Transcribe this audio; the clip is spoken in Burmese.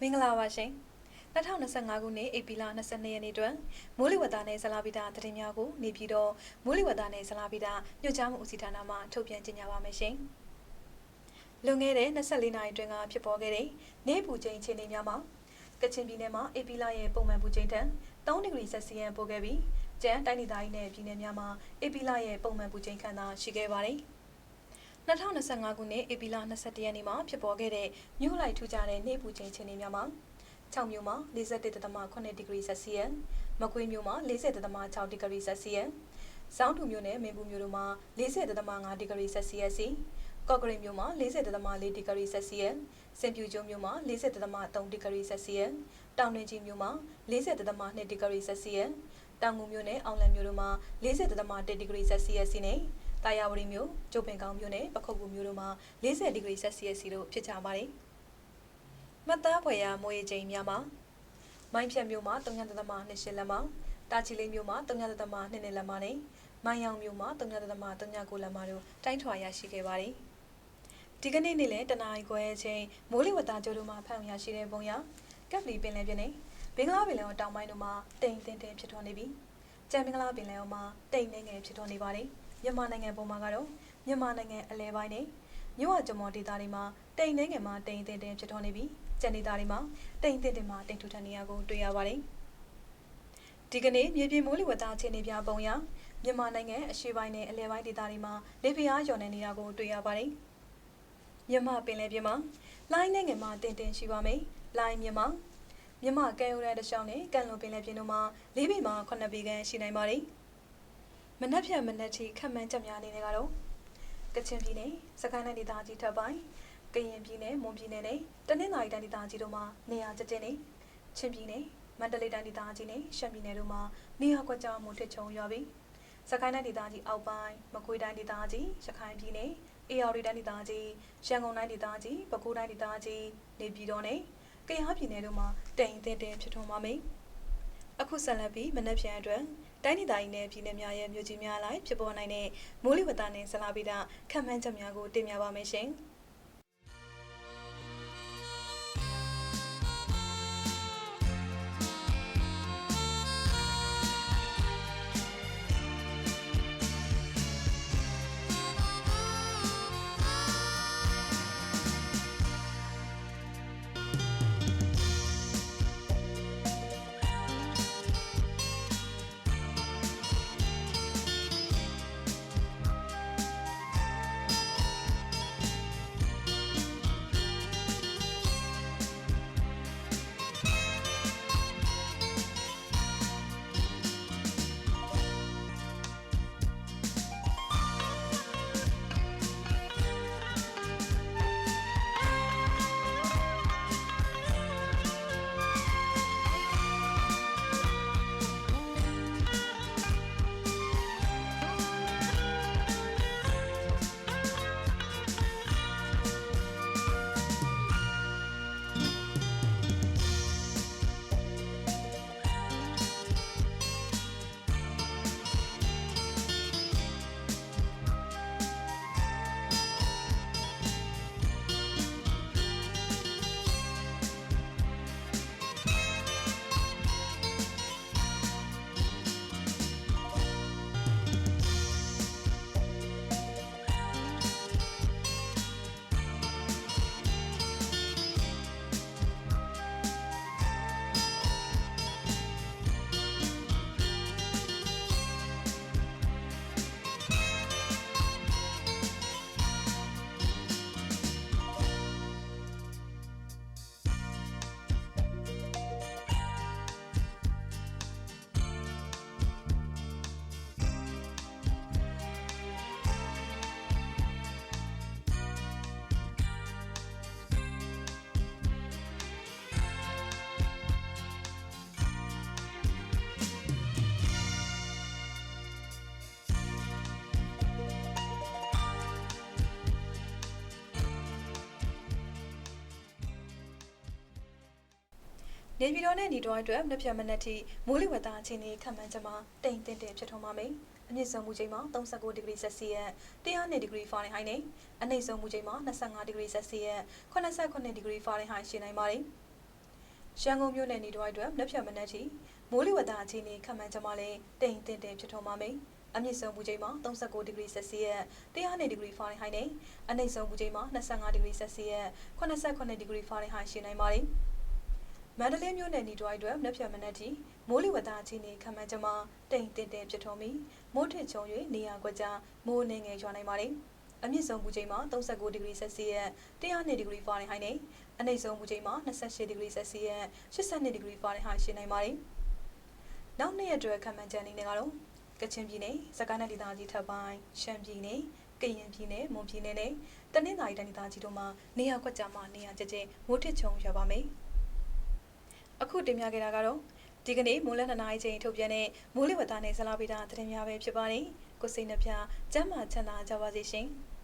မင်္ဂလာပါရှင်2025ခုနှစ်ဧပြီလ22ရက်နေ့တွင်မိုးလေဝသနဲ့ဇလာဗီတာသတင်းများကိုနေပြည်တော်မိုးလေဝသနဲ့ဇလာဗီတာညွှန်ကြားမှုဦးစီးဌာနမှထုတ်ပြန်ကြေညာပါမယ်ရှင်လွန်ခဲ့တဲ့24နာရီတွင်ကဖြစ်ပေါ်ခဲ့တဲ့နေပူချိန်အခြေအနေများမှာကချင်ပြည်နယ်မှာဧပြီလရဲ့ပုံမှန်ပူချိန်ထက်3ဒီဂရီဆက်စီယံပိုခဲ့ပြီးကျန်းတိုင်းဒေသကြီးနဲ့ပြည်နယ်များမှာဧပြီလရဲ့ပုံမှန်ပူချိန်ခန့်သာရှိခဲ့ပါတယ် 2025ခုနှစ်ဧပြီလ22ရက်နေ့မှာဖြစ်ပေါ်ခဲ့တဲ့မြို့လိုက်ထူးခြားတဲ့နေပူချိန်အခြေအနေများမှာ6မြို့မှာ41.8ဒီဂရီဆက်စီယံမကွေးမြို့မှာ40.6ဒီဂရီဆက်စီယံစောင်းထူမြို့နယ်မင်းဘူးမြို့တို့မှာ40.5ဒီဂရီဆက်စီယံစီကော့ကရိတ်မြို့မှာ40.4ဒီဂရီဆက်စီယံစင်ပြူကျွန်းမြို့မှာ40.3ဒီဂရီဆက်စီယံတောင်တွင်ကြီးမြို့မှာ40.2ဒီဂရီဆက်စီယံတောင်ငူမြို့နယ်အောင်လံမြို့တို့မှာ40.1ဒီဂရီဆက်စီယံစီနဲ့ တာယာဝတီမြို့ကျုပ်ပင်ကောင်းမြို့နယ်ပခုတ်ကူမြို့တို့မှာ40ဒီဂရီဆက်စီယပ်စီတို့ဖြစ်ကြပါတယ်။မှတ်သားဖွယ်ရာမိုးရေချိန်များမှာမိုင်းဖြတ်မြို့မှာ3.28လက်မတာချီလေးမြို့မှာ3.22လက်မနဲ့မိုင်းရောင်မြို့မှာ3.39လက်မတို့တိုင်းထွာရရှိခဲ့ပါတယ်။ဒီကနေ့နေ့လယ်တနာရီခွဲအချိန်မိုးလေဝသကြိုးတို့မှာဖန်ရရှိတဲ့ပုံရကပ်လီပင်လယ်ပြင်နဲ့ဘင်္ဂလားပင်လယ်တောင်ပိုင်းတို့မှာတိမ်တင်းတင်းဖြစ်ထွန်းနေပြီးကြံမင်္ဂလာပင်လယ်အော်မှာတိမ်နေငယ်ဖြစ်ထွန်းနေပါတယ်။ မြန်မာနိုင်ငံပုံမှာကတော့မြန်မာနိုင်ငံအလဲပိုင်းနဲ့မြို့ဝကျမော်ဒေသတွေမှာတိမ်နှင်းငယ်မှာတိမ်တင်တင်ဖြစ်ထွန်းနေပြီးကျန်ဒေသတွေမှာတိမ်တင်တင်မှာတိမ်ထူထန်နေရကိုတွေ့ရပါတယ်။ဒီကနေ့မြေပြင်မိုးလေဝသအခြေအနေပြပုံရမြန်မာနိုင်ငံအရှေ့ပိုင်းနဲ့အလဲပိုင်းဒေသတွေမှာလေပြင်းအားလျော်နေနေတာကိုတွေ့ရပါတယ်။မြန်မာပင်လယ်ပြင်မှာလိုင်းနဲ့ငယ်မှာတင်တင်ရှိပါမယ်။လိုင်းမြန်မာမြန်မာကဲရိုးတဲ့တခြားနဲ့ကန်လွန်ပင်လယ်ပြင်တို့မှာလေးပေမှာ9ပေခန့်ရှိနိုင်ပါတယ်။ မနက်ဖြန်မနက်ထိခက်မှန်းချက်များအနေနဲ့ကတော့ကချင်ပြည်နယ်စကိုင်းတိုင်းဒေသကြီးထပ်ပိုင်းကရင်ပြည်နယ်မွန်ပြည်နယ်နဲ့တနင်္သာရီတိုင်းဒေသကြီးတို့မှာနေရာကျကျနေချင်းပြည်နယ်မန္တလေးတိုင်းဒေသကြီးနဲ့ရှမ်းပြည်နယ်တို့မှာနေရာကွက်ကြားမှုထစ်ချုံရွာပြီးစကိုင်းတိုင်းဒေသကြီးအောက်ပိုင်းမကွေးတိုင်းဒေသကြီးရခိုင်ပြည်နယ်အေရဝတီတိုင်းဒေသကြီးရန်ကုန်တိုင်းဒေသကြီးပဲခူးတိုင်းဒေသကြီးနေပြည်တော်နဲ့ကယားပြည်နယ်တို့မှာတိမ်တင်တင်ဖြစ်ထွန်းပါမယ်အခုဆက်လက်ပြီးမနက်ဖြန်အတွက် တိုင်းဒေသကြီးနဲ့ပြည်내များရဲ့မြို့ကြီးများလိုက်ဖြစ်ပေါ်နိုင်တဲ့မိုးလေဝသနဲ့ဇလာပိဒခံမှန်းချက်များကိုတင်ပြပါမယ်ရှင်။ နေပြည်တော်နဲ့ညီတော်အတွက်နှစ်ဖြတ်မနက်ထိမိုးလေဝသအခြေအနေခံမှန်းချက်မှာတိမ်တင်တင်ဖြစ်ထွန်းပါမယ်။အမြင့်ဆုံးမူချိန်မှာ39ဒီဂရီဆက်စီယပ်102ဒီဂရီဖာရင်ဟိုက်နဲ့အနိမ့်ဆုံးမူချိန်မှာ25ဒီဂရီဆက်စီယပ်89ဒီဂရီဖာရင်ဟိုက်ရှိနိုင်ပါတယ်။ရန်ကုန်မြို့နယ်နေတော်အတွက်မနှက်ဖြတ်မနှက်ထိမိုးလေဝသအခြေအနေခန့်မှန်းချက်မှလည်းတိမ်တင်တင်ဖြစ်ထွန်းပါမယ်။အမြင့်ဆုံးပူချိန်မှာ39ဒီဂရီဆက်စီယပ်100ဒီဂရီဖာရင်ဟိုက်နဲ့အနိမ့်ဆုံးပူချိန်မှာ25ဒီဂရီဆက်စီယပ်89ဒီဂရီဖာရင်ဟိုက်ရှိနိုင်ပါတယ်။ မန္တလေးမြို့နယ်နေတော်အတွက်မနှက်ဖြတ်မနှက်ထိမိုးလေဝသအခြေအနေခန့်မှန်းချက်မှာတိမ်တင်တင်ဖြစ်ထွန်းပြီးမိုးထစ်ချုံ၍နေရာကွက်ကြားမိုးနှင်းငယ်ရွာနိုင်ပါတယ်။အမြင့်ဆုံးပူချိန်မှာ39ဒီဂရီဆက်စီယပ်100ဒီဂရီဖာရင်ဟိုက်နဲ့အနိမ့်ဆုံးမူချိန်မှာ28ဒီဂရီဆက်စီယပ်82ဒီဂရီဖာရင်ဟိုက်ရှိနိုင်ပါတယ်။နောက်နေ့ရက်အတွက်ခံမှန်းချက်အနေနဲ့ကတော့ကချင်ပြည်နယ်၊စကိုင်းတိုင်းဒေသကြီးထပ်ပိုင်း၊ရှမ်းပြည်နယ်၊ကရင်ပြည်နယ်၊မွန်ပြည်နယ်နဲ့တနင်္သာရီတိုင်းဒေသကြီးတို့မှာနေရာကွက်ကြားမှာနေရာကျကျမိုးထစ်ချုံရွာပါမယ်။ အခုတင်ပြခဲ့တာကတော့ဒီကနေ့မိုးလယ်နှစ်နာရီချိန်ထုတ်ပြန်တဲ့မိုးလေဝသနဲ့ဇလာဗီတာသတင်းများပဲဖြစ်ပါတယ်။ကိုစိတ်နှပြကျမ်းမာချမ်းသာကြပါစေရှင်။